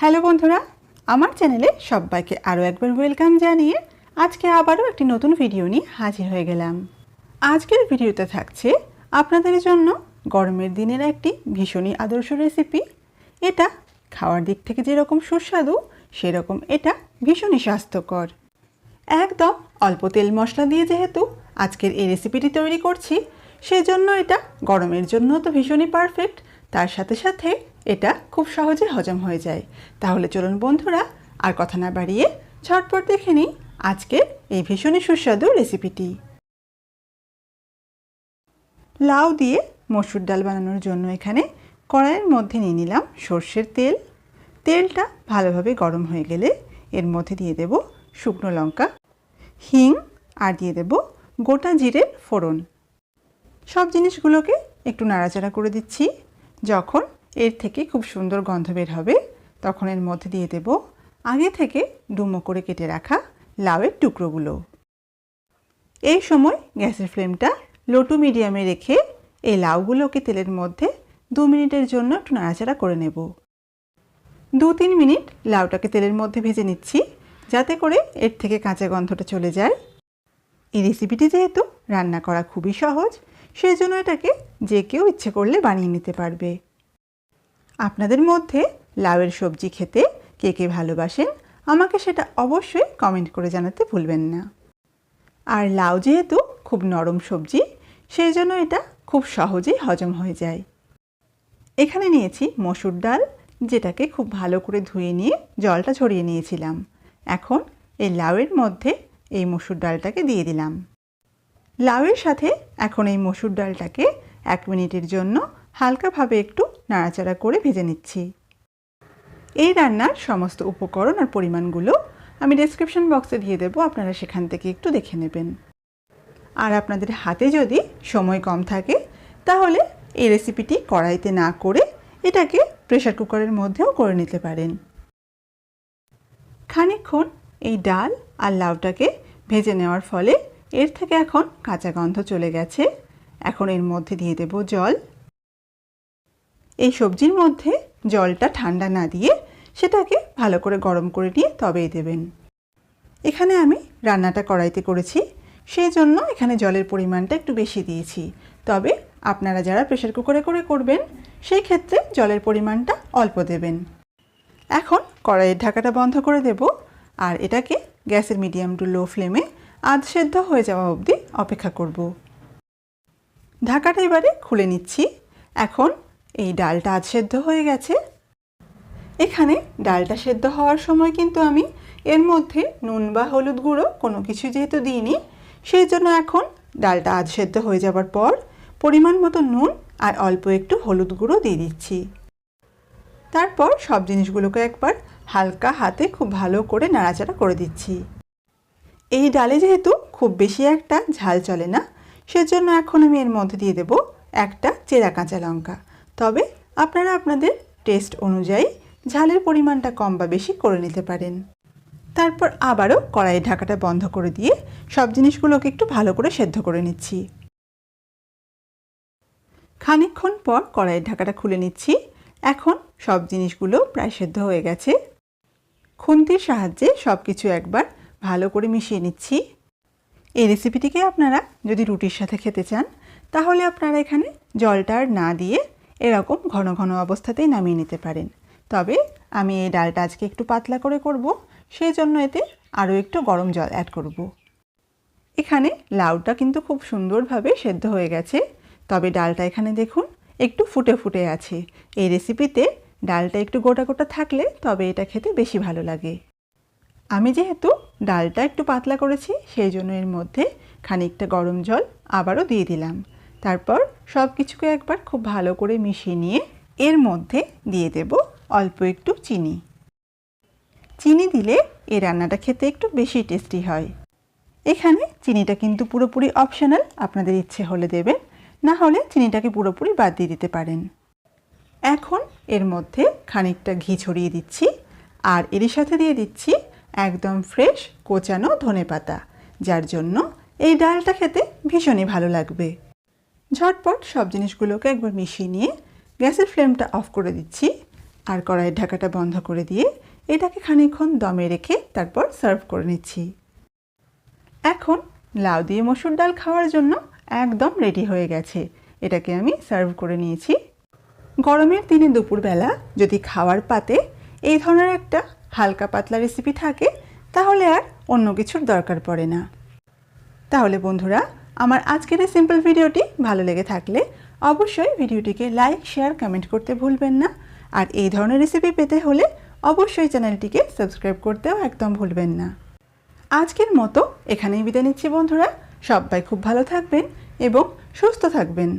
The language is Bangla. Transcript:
হ্যালো বন্ধুরা, আমার চ্যানেলে সবাইকে আরও একবার ওয়েলকাম জানিয়ে আজকে আবারও একটি নতুন ভিডিও নিয়ে হাজির হয়ে গেলাম। আজকের ভিডিওতে থাকছে আপনাদের জন্য গরমের দিনের একটি ভীষণই আদর্শ রেসিপি এটা খাওয়ার দিক থেকে যেরকম সুস্বাদু, সেরকম এটা ভীষণই স্বাস্থ্যকর। একদম অল্প তেল মশলা দিয়ে যেহেতু আজকের এই রেসিপিটি তৈরি করছি, সেজন্য এটা গরমের জন্য তো ভীষণই পারফেক্ট তার সাথে সাথে এটা খুব সহজে হজম হয়ে যায়। তাহলে চলুন বন্ধুরা, আর কথা না বাড়িয়ে ঝটপট দেখে নিই আজকের এই ভীষণই সুস্বাদু রেসিপিটি। লাউ দিয়ে মসুর ডাল বানানোর জন্য এখানে কড়াইয়ের মধ্যে নিয়ে নিলাম সর্ষের তেল। তেলটা ভালোভাবে গরম হয়ে গেলে এর মধ্যে দিয়ে দেব শুকনো লঙ্কা, হিং, আর দিয়ে দেব গোটা জিরের ফোড়ন। সব জিনিসগুলোকে একটু নাড়াচাড়া করে দিচ্ছি। যখন এর থেকে খুব সুন্দর গন্ধ বের হবে। তখন এর মধ্যে দিয়ে দেব আগে থেকে ডুমো করে কেটে রাখা লাউয়ের টুকরোগুলো। এই সময় গ্যাসের ফ্লেমটা লো টু মিডিয়ামে রেখে এই লাউগুলোকে তেলের মধ্যে দু মিনিটের জন্য একটু নাড়াচাড়া করে নেব। দু তিন মিনিট লাউটাকে তেলের মধ্যে ভেজে নিচ্ছি, যাতে করে এর থেকে কাঁচা গন্ধটা চলে যায়। এই রেসিপিটি যেহেতু রান্না করা খুবই সহজ সেই জন্য এটাকে যে কেউ ইচ্ছে করলে বানিয়ে নিতে পারবে। আপনাদের মধ্যে লাউয়ের সবজি খেতে কে কে ভালোবাসেন, আমাকে সেটা অবশ্যই কমেন্ট করে জানাতে ভুলবেন না। আর লাউ যেহেতু খুব নরম সবজি, সেই জন্য এটা খুব সহজেই হজম হয়ে যায়। এখানে নিয়েছি মসুর ডাল, যেটাকে খুব ভালো করে ধুয়ে নিয়ে জলটা ছড়িয়ে নিয়েছিলাম। এখন এই লাউয়ের মধ্যে এই মসুর ডালটাকে দিয়ে দিলাম। লাউয়ের সাথে এখন এই মসুর ডালটাকে এক মিনিটের জন্য হালকাভাবে একটু নাড়াচাড়া করে ভেজে নিচ্ছি। এই রান্নার সমস্ত উপকরণ আর পরিমাণগুলো আমি ডেসক্রিপশন বক্সে দিয়ে দেবো, আপনারা সেখান থেকে একটু দেখে নেবেন। আর আপনাদের হাতে যদি সময় কম থাকে, তাহলে এই রেসিপিটি কড়াইতে না করে এটাকে প্রেশার কুকারের মধ্যেও করে নিতে পারেন। খানিকক্ষণ এই ডাল আর লাউটাকে ভেজে নেওয়ার ফলে এর থেকে এখন কাঁচা গন্ধ চলে গেছে। এখন এর মধ্যে দিয়ে দেব জল। এই সবজির মধ্যে জলটা ঠান্ডা না দিয়ে সেটাকে ভালো করে গরম করে নিয়ে তবেই দেবেন। এখানে আমি রান্নাটা কড়াইতে করেছি, সেই জন্য এখানে জলের পরিমাণটা একটু বেশি দিয়েছি। তবে আপনারা যারা প্রেশার কুকারে করে করবেন, সেই ক্ষেত্রে জলের পরিমাণটা অল্প দেবেন। এখন কড়াইয়ের ঢাকাটা বন্ধ করে দেব আর এটাকে গ্যাসের মিডিয়াম টু লো ফ্লেমে আধ সেদ্ধ হয়ে যাওয়া অবধি অপেক্ষা করব। ঢাকাটা এবারে খুলে নিচ্ছি। এখন এই ডালটা আজ সেদ্ধ হয়ে গেছে। এখানে ডালটা সেদ্ধ হওয়ার সময় কিন্তু আমি এর মধ্যে নুন বা হলুদ গুঁড়ো কোনো কিছু যেহেতু দিইনি, সেই জন্য এখন ডালটা আধ সেদ্ধ হয়ে যাবার পর পরিমাণ মতো নুন আর অল্প একটু হলুদ গুঁড়ো দিয়ে দিচ্ছি। তারপর সব জিনিসগুলোকে একবার হালকা হাতে খুব ভালো করে নাড়াচাড়া করে দিচ্ছি। এই ডালে যেহেতু খুব বেশি একটা ঝাল চলে না, সেজন্য এখন আমি এর মধ্যে দিয়ে দেব একটা চেরা কাঁচা লঙ্কা। তবে আপনারা আপনাদের টেস্ট অনুযায়ী ঝালের পরিমাণটা কম বা বেশি করে নিতে পারেন। তারপর আবারও কড়াইয়ের ঢাকাটা বন্ধ করে দিয়ে সব জিনিসগুলোকে একটু ভালো করে সেদ্ধ করে নিচ্ছি। খানিকক্ষণ পর কড়াইয়ের ঢাকাটা খুলে নিচ্ছি। এখন সব জিনিসগুলো প্রায় সেদ্ধ হয়ে গেছে। খুন্তির সাহায্যে সব কিছু একবার ভালো করে মিশিয়ে নিচ্ছি। এই রেসিপিটিকে আপনারা যদি রুটির সাথে খেতে চান, তাহলে আপনারা এখানে জলটা আর না দিয়ে এরকম ঘন ঘন অবস্থাতেই নামিয়ে নিতে পারেন। তবে আমি এই ডালটা আজকে একটু পাতলা করে করব সেই জন্য এতে আরও একটু গরম জল অ্যাড করব। এখানে লাউটা কিন্তু খুব সুন্দরভাবে সেদ্ধ হয়ে গেছে। তবে ডালটা এখানে দেখুন, একটু ফুটে ফুটে আছে। এই রেসিপিতে ডালটা একটু গোটা গোটা থাকলে তবে এটা খেতে বেশি ভালো লাগে। আমি যেহেতু ডালটা একটু পাতলা করেছি সেই জন্য এর মধ্যে খানিকটা গরম জল আবারও দিয়ে দিলাম। তারপর সব কিছুকে একবার খুব ভালো করে মিশিয়ে নিয়ে এর মধ্যে দিয়ে দেব অল্প একটু চিনি। চিনি দিলে এই রান্নাটা খেতে একটু বেশি টেস্টি হয়। এখানে চিনিটা কিন্তু পুরোপুরি অপশনাল আপনাদের ইচ্ছে হলে দেবেন, না হলে চিনিটাকে পুরোপুরি বাদ দিয়ে দিতে পারেন। এখন এর মধ্যে খানিকটা ঘি ছড়িয়ে দিচ্ছি, আর এর সাথে দিয়ে দিচ্ছি একদম ফ্রেশ কোচানো ধনে পাতা যার জন্য এই ডালটা খেতে ভীষণই ভালো লাগবে। ঝটপট সব জিনিসগুলোকে একবার মিশিয়ে নিয়ে গ্যাসের ফ্লেমটা অফ করে দিচ্ছি আর কড়াইয়ের ঢাকাটা বন্ধ করে দিয়ে এটাকে খানিকক্ষণ দমে রেখে তারপর সার্ভ করে নিচ্ছি। এখন লাউ দিয়ে মসুর ডাল খাওয়ার জন্য একদম রেডি হয়ে গেছে। এটাকে আমি সার্ভ করে নিয়েছি। গরমের দিনে দুপুরবেলা যদি খাওয়ার পাতে এই ধরনের একটা হালকা পাতলা রেসিপি থাকে, তাহলে আর অন্য কিছুর দরকার পড়ে না। তাহলে বন্ধুরা আমার আজকের এই সিম্পল ভিডিওটি ভালো লেগে থাকলে অবশ্যই ভিডিওটিকে লাইক শেয়ার কমেন্ট করতে ভুলবেন না। আর এই ধরনের রেসিপি পেতে হলে অবশ্যই চ্যানেলটিকে সাবস্ক্রাইব করতেও একদম ভুলবেন না। আজকের মতো এখানেই বিদায় নিচ্ছি বন্ধুরা। সবাই খুব ভালো থাকবেন এবং সুস্থ থাকবেন।